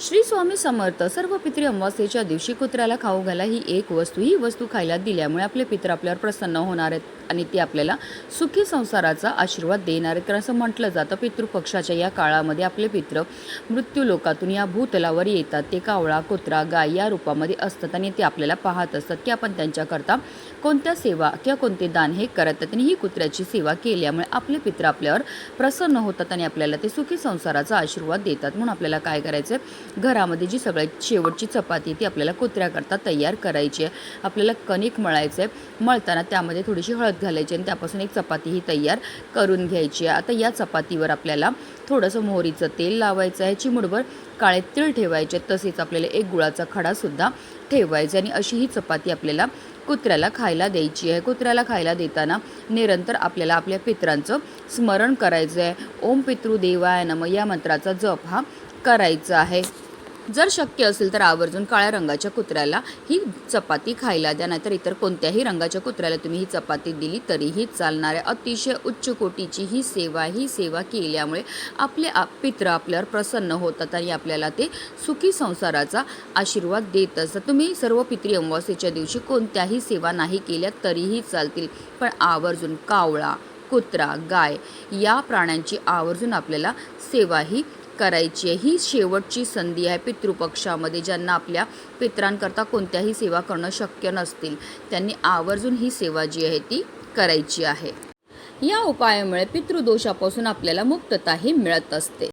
श्री स्वामी समर्थ सर्व पितृ अमावास्येच्या दिवशी कुत्र्याला खाऊ घाला ही एक वस्तू. ही वस्तू खायला दिल्यामुळे आपले पित्र आपल्यावर प्रसन्न होणार आहेत आणि ते आपल्याला सुखी संसाराचा आशीर्वाद देणार आहेत. कारण असं म्हटलं जातं पितृपक्षाच्या या काळामध्ये आपले पित्र मृत्यूलोकातून या भूतलावर येतात. ते कावळा कुत्रा गाय या रूपामध्ये असतात आणि ते आपल्याला पाहत असतात की आपण त्यांच्याकरता कोणत्या सेवा किंवा कोणते दान हे करत आहेत आणि ही कुत्र्याची सेवा केल्यामुळे आपले पित्र आपल्यावर प्रसन्न होतात आणि आपल्याला ते सुखी संसाराचा आशीर्वाद देतात. म्हणून आपल्याला काय करायचं आहे घरामध्ये जी सगळ्यात शेवटची चपाती ती आपल्याला कुत्र्याकरता तयार करायची आहे. आपल्याला कणिक मळायचं आहे मळताना त्यामध्ये थोडीशी हळद घालायची आणि त्यापासून एक चपाती ही तयार करून घ्यायची आहे. आता या चपातीवर आपल्याला थोडंसं मोहरीचं तेल लावायचं आहे. चिमुडभर काळे तीळ ठेवायचे तसेच आपल्याला एक गुळाचा खडासुद्धा ठेवायचा आणि अशी ही चपाती आपल्याला कुत्र्याला खायला द्यायची आहे. कुत्र्याला खायला देताना निरंतर आपल्याला आपल्या पित्रांचं स्मरण करायचं आहे ओम पितृदेवाय नम या मंत्राचा जप हा करायचा आहे. जर शक्य असेल तर आवर्जून काळ्या रंगाच्या कुत्र्याला ही चपाती खायला द्या नाहीतर इतर कोणत्याही रंगाच्या कुत्र्याला तुम्ही ही चपाती दिली तरीही चालणाऱ्या अतिशय उच्च कोटीची ही सेवा ही सेवा केल्यामुळे आपले आप पित्र आपल्यावर प्रसन्न होतात आणि आपल्याला ते सुखी संसाराचा आशीर्वाद देत असतात. तुम्ही सर्व पितरी अमावस्येच्या दिवशी कोणत्याही सेवा नाही केल्या तरीही चालतील पण आवर्जून कावळा कुत्रा गाय या प्राण्यांची आवर्जून आपल्याला सेवा ही करायची आहे. ही शेवटची संधी आहे पितृपक्षामध्ये ज्यांना आपल्या पित्रांकरता कोणत्याही सेवा करणं शक्य नसतील. त्यांनी आवर्जून ही सेवा जी आहे ती करायची आहे. या उपायामुळे पितृदोषापासून आपल्याला मुक्तताही मिळत असते.